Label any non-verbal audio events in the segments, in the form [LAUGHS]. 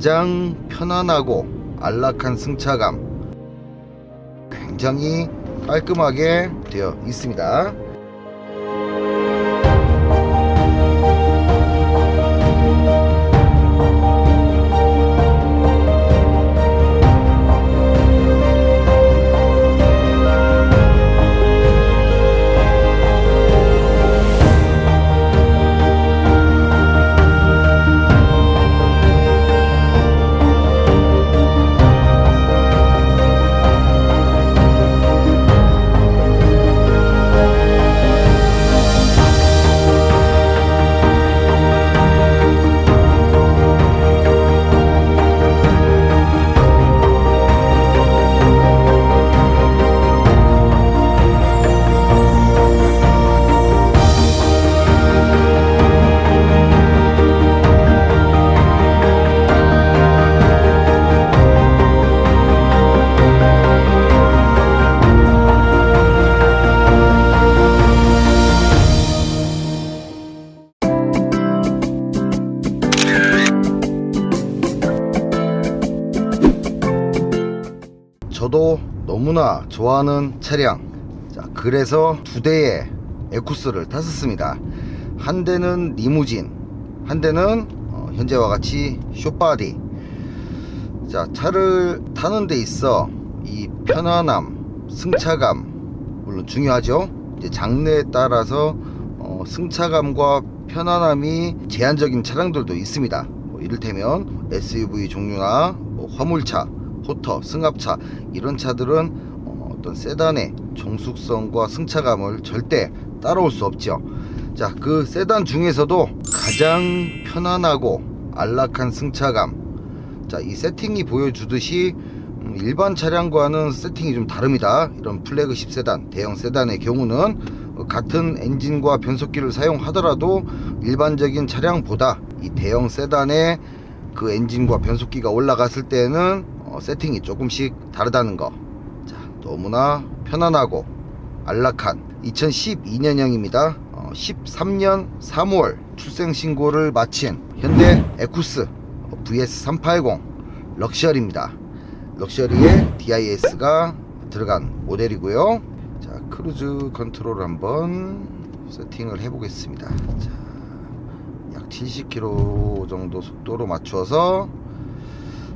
가장 편안하고 안락한 승차감 굉장히 깔끔하게 되어 있습니다. 너무나 좋아하는 차량. 자, 그래서 두 대의 에쿠스를 탔었습니다. 한 대는 리무진, 한 대는 어, 현재와 같이 쇼바디. 자, 차를 타는 데 있어 이 편안함, 승차감 물론 중요하죠. 이제 장르에 따라서 어, 승차감과 편안함이 제한적인 차량들도 있습니다. 뭐 이를테면 SUV 종류나 뭐 화물차, 포터, 승합차 이런 차들은 어, 어떤 세단의 정숙성과 승차감을 절대 따라올 수 없죠. 자, 그 세단 중에서도 가장 편안하고 안락한 승차감. 자, 이 세팅이 보여주듯이 음, 일반 차량과는 세팅이 좀 다릅니다. 이런 플래그십 세단, 대형 세단의 경우는 어, 같은 엔진과 변속기를 사용하더라도 일반적인 차량보다 이 대형 세단의 그 엔진과 변속기가 올라갔을 때는 어, 세팅이 조금씩 다르다는 거. 자, 너무나 편안하고 안락한 2012년형입니다. 어, 13년 3월 출생 신고를 마친 현대 에쿠스 VS380 럭셔리입니다. 럭셔리에 DIS가 들어간 모델이고요. 자, 크루즈 컨트롤 한번 세팅을 해보겠습니다. 자, 약 70km 정도 속도로 맞추어서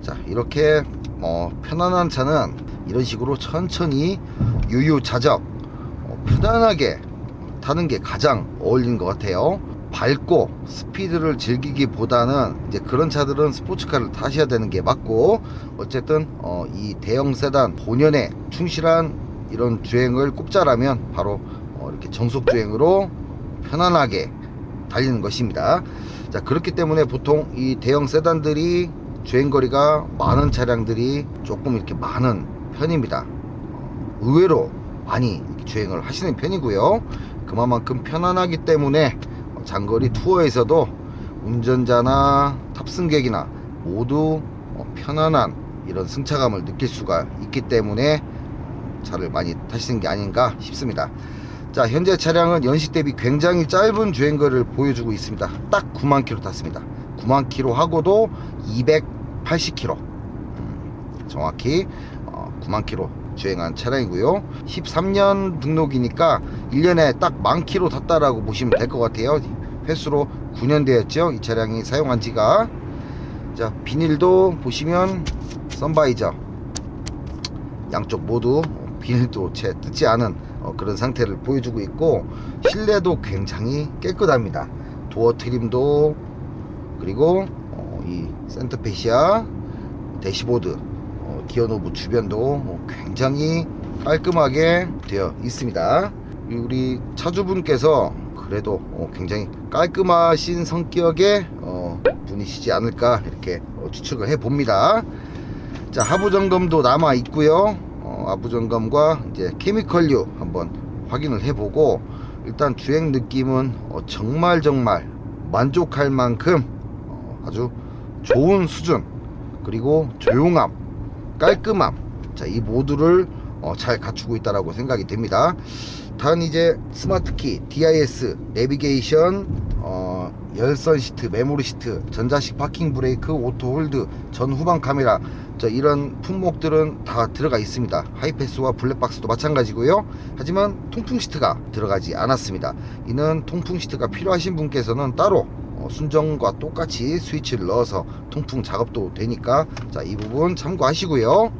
자 이렇게 뭐 편안한 차는 이런 식으로 천천히 유유자적 어, 편안하게 타는 게 가장 어울리는 것 같아요 밝고 스피드를 즐기기보다는 이제 그런 차들은 스포츠카를 타셔야 되는 게 맞고 어쨌든 어, 이 대형 세단 본연에 충실한 이런 주행을 꼽자라면 바로 어, 이렇게 정속 주행으로 편안하게 달리는 것입니다. 자 그렇기 때문에 보통 이 대형 세단들이 주행거리가 많은 차량들이 조금 이렇게 많은 편입니다. 어, 의외로 많이 주행을 하시는 편이고요. 그만큼 편안하기 때문에 장거리 투어에서도 운전자나 탑승객이나 모두 어, 편안한 이런 승차감을 느낄 수가 있기 때문에 차를 많이 타시는 게 아닌가 싶습니다. 자 현재 차량은 연식 대비 굉장히 짧은 주행거리를 보여주고 있습니다 딱 9만 킬로 탔습니다 9만 킬로 하고도 280 킬로 음, 정확히 어, 9만 킬로 주행한 차량이고요. 13년 등록이니까 1년에 딱 만 킬로 탔다라고 보시면 될 것 같아요. 횟수로 9년 되었죠. 이 차량이 사용한 지가. 자 비닐도 보시면 선바이저. 양쪽 모두 비닐도 채 뜯지 않은 어, 그런 상태를 보여주고 있고 실내도 굉장히 깨끗합니다. 도어 트림도 그리고 어, 이 센터페시아 대시보드. 어, 기어노브 주변도 어, 굉장히 깔끔하게 되어 있습니다. 우리 차주분께서 그래도 어, 굉장히 깔끔하신 성격의 어, 분이시지 않을까 이렇게 어, 추측을 해 봅니다. 자 하부 점검도 남아 있고요. 어, 하부 점검과 이제 케미컬류 한번 확인을 해보고 일단 주행 느낌은 어, 정말 정말 만족할 만큼 어, 아주 좋은 수준 그리고 조용함 깔끔함 자 이 모두를 어, 잘 갖추고 있다라고 생각이 됩니다 단 이제 스마트키 DIS 내비게이션 어, 열선 시트 메모리 시트 전자식 파킹 브레이크 오토 홀드 전 후방 카메라 자, 이런 품목들은 다 들어가 있습니다. 하이패스와 블랙박스도 마찬가지고요. 하지만 통풍 시트가 들어가지 않았습니다. 이는 통풍 시트가 필요하신 분께서는 따로 어, 순정과 똑같이 스위치를 넣어서 통풍 작업도 되니까 자, 이 부분 참고하시고요.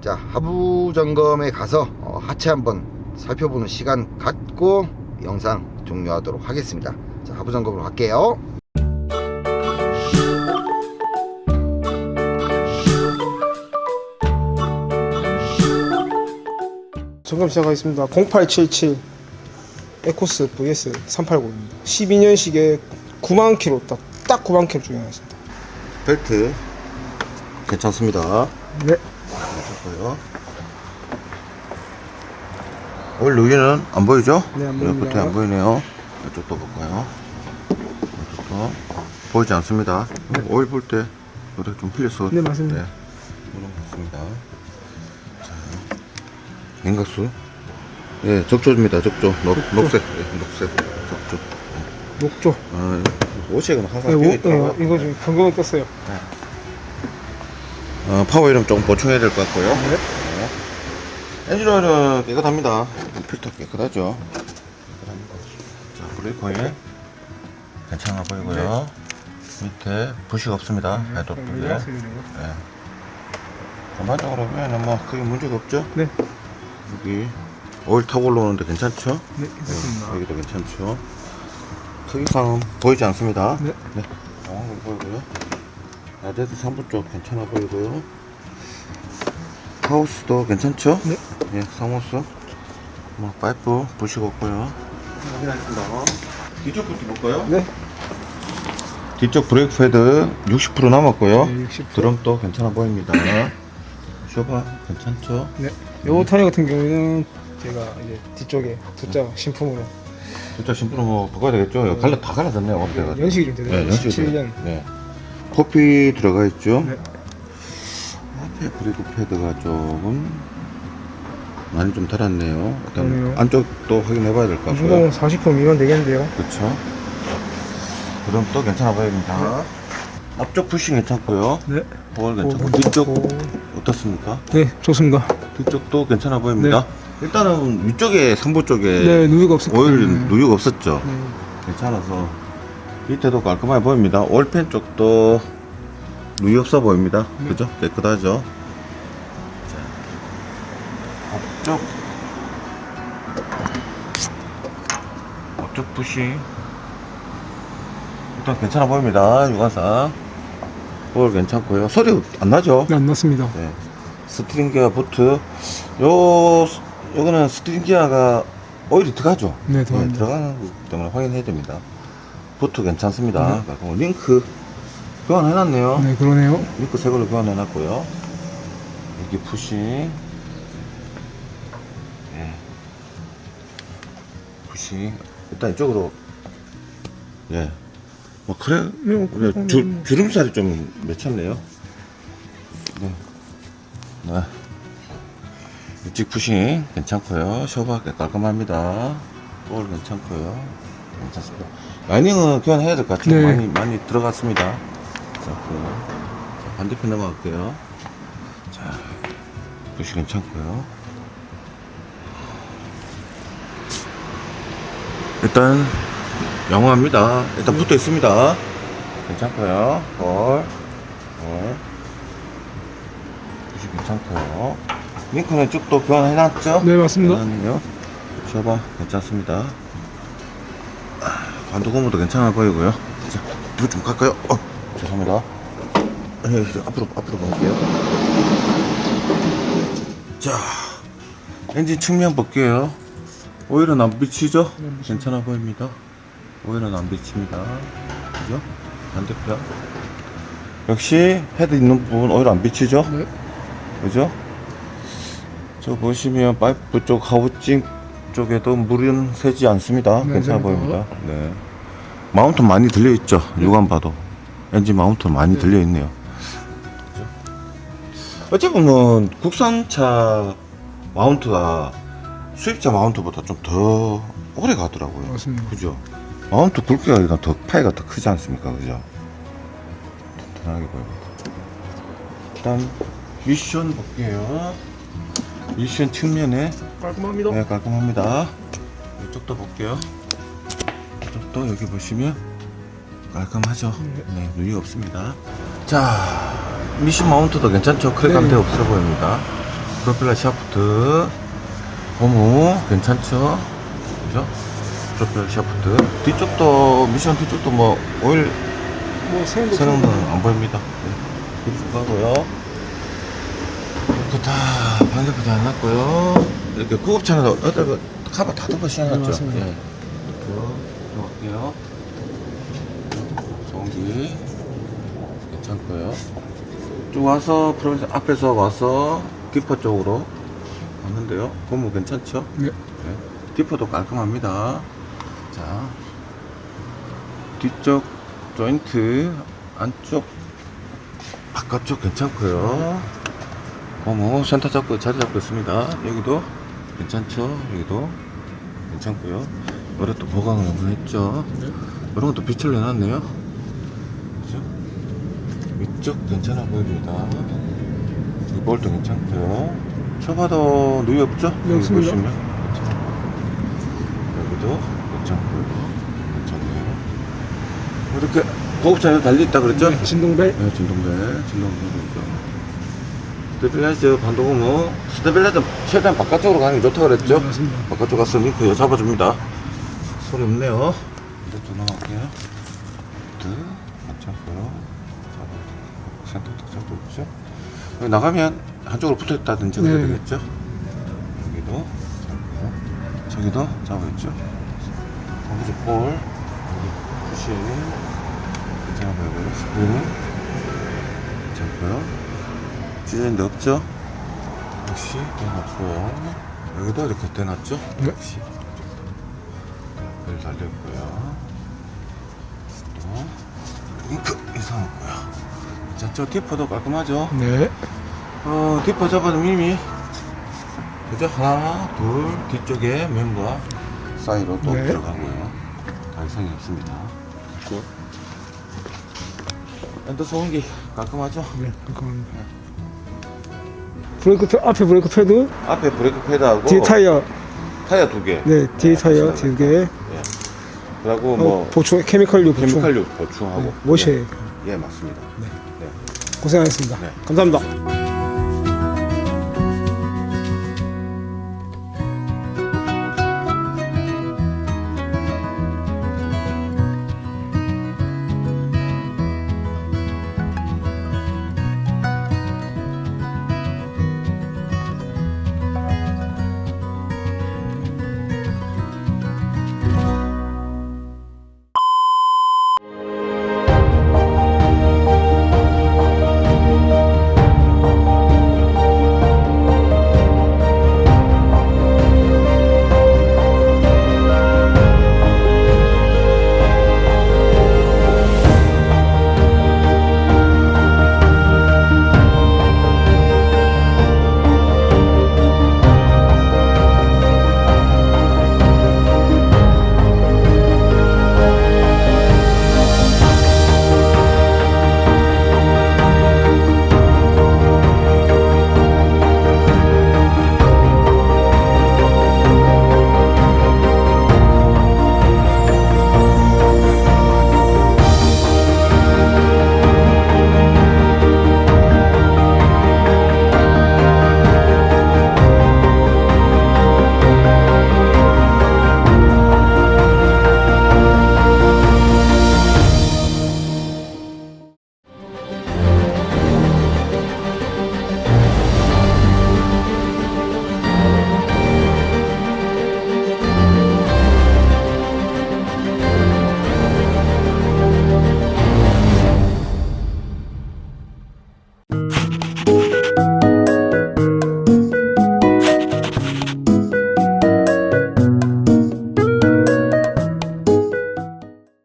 자, 하부 점검에 가서 어, 하체 한번 살펴보는 시간 갖고 영상 종료하도록 하겠습니다. 자, 하부 점검으로 갈게요. 점검 시작하겠습니다. 0877 에코스 VS 380입니다. 12년식에 9만 킬로 딱, 딱 9만 킬로 중에 나왔습니다. 벨트 괜찮습니다. 네. 괜찮고요. 오일 누기는 안 보이죠? 네, 안 보입니다. 끝에 안 보이네요. 이쪽도 볼까요? 이쪽도 보이지 않습니다. 오일 볼 때 노래 좀 흘렸어. 네, 맞습니다. 네, 것 같습니다. 자, 냉각수. 예, 적조입니다. 적조. 녹, 녹색. 예, 녹색. 녹조. 아, 오색은 항상 네, 뭐, 비어 있더라고요. 네, 이거 지금 변경을 떴어요. 어, 파워 이름 조금 보충해야 될 것 같고요. 네. 엔진 오일은 깨끗합니다. 필터 깨끗하죠. 깨끗합니다. 자, 브레이크 오일 괜찮아 보이고요. 밑에 부식 없습니다. 해도 네. 네. 네. 전반적으로 보면 뭐 크게 문제가 없죠. 네, 여기 오일 타고 올라오는데 괜찮죠? 네, 괜찮습니다. 여기도 괜찮죠. 크기상은 보이지 않습니다. 네. 네. 상황은 보이고요. 라제트 3부 쪽 괜찮아 보이고요. 하우스도 괜찮죠? 네. 예, 상호스. 뭐, 파이프 부식 없고요. 확인하겠습니다. 뒤쪽부터 볼까요? 네, 뒤쪽 브레이크 패드 60% 남았고요. 네, 60%. 드럼도 괜찮아 보입니다. [LAUGHS] 쇼바 괜찮죠? 네. 요 타이어 같은 경우에는 제가 이제 뒤쪽에 두자 신품으로 진짜 신부는 뭐 바꿔야 되겠죠? 이거 갈라 다 갈라졌네요. 업데가. 연식이 좀 네, 되네요. 연식이 17년. 네. 코피 들어가 있죠? 네. 앞에 브레이크 패드가 조금 많이 좀 달았네요. 일단 그러네요. 안쪽도 확인해 봐야 될것이 같고요. 정도면 40% 미만 되겠는데요. 그렇죠. 그럼 또 괜찮아 보입니다. 앞쪽 푸싱 괜찮고요. 네. 볼 괜찮고 오, 뒤쪽 오. 어떻습니까? 네, 좋습니다. 뒤쪽도 괜찮아 보입니다. 일단은 위쪽에 상부 쪽에 네, 누유가 없었기 오일 때문에. 누유가 없었죠. 네. 괜찮아서 밑에도 깔끔하게 보입니다. 올펜 쪽도 누이 없어 보입니다. 네. 그죠? 깨끗하죠. 자, 앞쪽 앞쪽 부시 일단 괜찮아 보입니다. 유가사 볼 괜찮고요. 소리 안 나죠? 네, 안 났습니다. 네. 스트링 기어 보트 요 요거는 스트링 기어가 오일이 들어가죠. 네, 들어갑니다. 들어가는 거기 때문에 확인해야 됩니다. 보트 괜찮습니다. 그리고 링크 교환해놨네요. 네, 그러네요. 링크 새 걸로 교환해놨고요. 여기 푸시. 네. 푸시. 일단 이쪽으로. 예. 뭐 그래. 네, 그래 주, 주름살이 좀 맺혔네요. 네. 네. 일찍 푸싱 괜찮고요. 쇼바 깔끔합니다. 볼 괜찮고요. 괜찮습니다. 라이닝은 교환해야 될 것 같아요. 네. 많이 많이 들어갔습니다. 자, 그, 자, 반대편 넘어갈게요. 자, 푸싱 괜찮고요. 일단 영화입니다. 일단 붙어 있습니다. 괜찮고요. 볼, 볼. 푸시 괜찮고요. 링크는 쭉 또 교환해놨죠? 네, 맞습니다. 해놨네요. 쇼바 괜찮습니다. 반도 고무도 괜찮아 보이고요. 자, 이거 좀 갈까요? 어, 죄송합니다. 예, 앞으로 앞으로 갈게요. 자, 엔진 측면 볼게요. 오일은 안 비치죠? 괜찮아 보입니다. 오일은 안 비칩니다. 그죠? 반대편. 역시 헤드 있는 부분 오일 안 비치죠? 네. 그죠? 저 보시면 파이프 쪽 하우징 이쪽에도 물은 새지 않습니다. 네, 괜찮아 네. 보입니다. 네. 마운트 많이 들려 있죠. 육안 봐도 엔진 마운트 많이 들려 있네요. 어찌 보면 국산차 마운트가 수입차 마운트보다 좀 더 오래 가더라고요. 맞습니다. 그죠? 마운트 굵기가 일단 더 파이가 더 크지 않습니까? 그죠? 튼튼하게 보입니다. 일단 미션 볼게요. 미션 측면에 깔끔합니다. 네, 깔끔합니다. 이쪽도 볼게요. 이쪽도 여기 보시면 깔끔하죠. 네, 누이 없습니다. 자, 미션 마운트도 괜찮죠? 크랙 네. 감대 없어 보입니다. 프로펠러 샤프트, 고무 괜찮죠? 그죠? 프로펠러 샤프트. 뒤쪽도, 미션 뒤쪽도 뭐, 오일 뭐 생도 새는 건안 보입니다. 네, 이쪽 가고요. 다 반대편 안 났고요. 이렇게 구급차는 어떤 거 카바 다 덮어 네, 씌워놨죠. 맞습니다. 예. 들어갈게요. 송기 괜찮고요. 쭉 와서 프로젝트 앞에서 와서 디퍼 쪽으로 왔는데요. 고무 괜찮죠? 네. 디퍼도 깔끔합니다. 자, 뒤쪽 조인트 안쪽 바깥쪽 괜찮고요. 고무 센터 잡고 자리 잡고 있습니다. 여기도 괜찮죠? 여기도 괜찮고요. 이것도 보강을 한번 했죠. 이런 것도 빛을 내놨네요. 그죠? 위쪽 괜찮아 보입니다. 이 볼도 괜찮고요. 쇼바도 누이 없죠? 네, 여기. 보시면 괜찮아요. 여기도 괜찮고요. 괜찮네요. 이렇게 고급차에 달려있다 그랬죠? 네, 진동벨. 네, 진동벨, 진동벨 이죠. 스테빌라이저 반도고무, 스테빌라이저 최대한 바깥쪽으로 가는 게 좋다고 그랬죠? 네, 맞습니다. 바깥쪽 가서 링크 잡아줍니다. 소리 없네요. 이제 또 나갈게요. 드, 괜찮고요. 잡아, 센터도 잡고 있죠? 여기 나가면 한쪽으로 붙어 있다든지 그래야 네. 되겠죠? 여기도 잡고요. 저기도 잡아있죠? 거기서 볼, 여기 푸시, 괜찮아 보이고요. 스프링, 괜찮고요. 찢어진 데 없죠? 역시 대놨고요. 여기도 이렇게 대놨죠? 네. 역시 별 달렸고요. 또 링크 이상하고요. 괜찮죠? 디퍼도 깔끔하죠? 네. 어, 디퍼 잡아도 이미 그죠? 하나, 둘, 뒤쪽에 멤버 사이로 또 네. 들어가고요. 다 이상이 없습니다. 엔더 소음기 깔끔하죠? 네. 깔끔합니다. 브레이크 패, 앞에 브레이크 패드, 앞에 브레이크 패드하고 뒤에 타이어. 타이어 두 개. 네, 뒤에 타이어 두 개. 그리고 어, 뭐 보충 케미컬류 보충. 케미칼류 보충하고. 네, 모셔. 예, 예, 맞습니다. 네. 고생하셨습니다. 네. 감사합니다.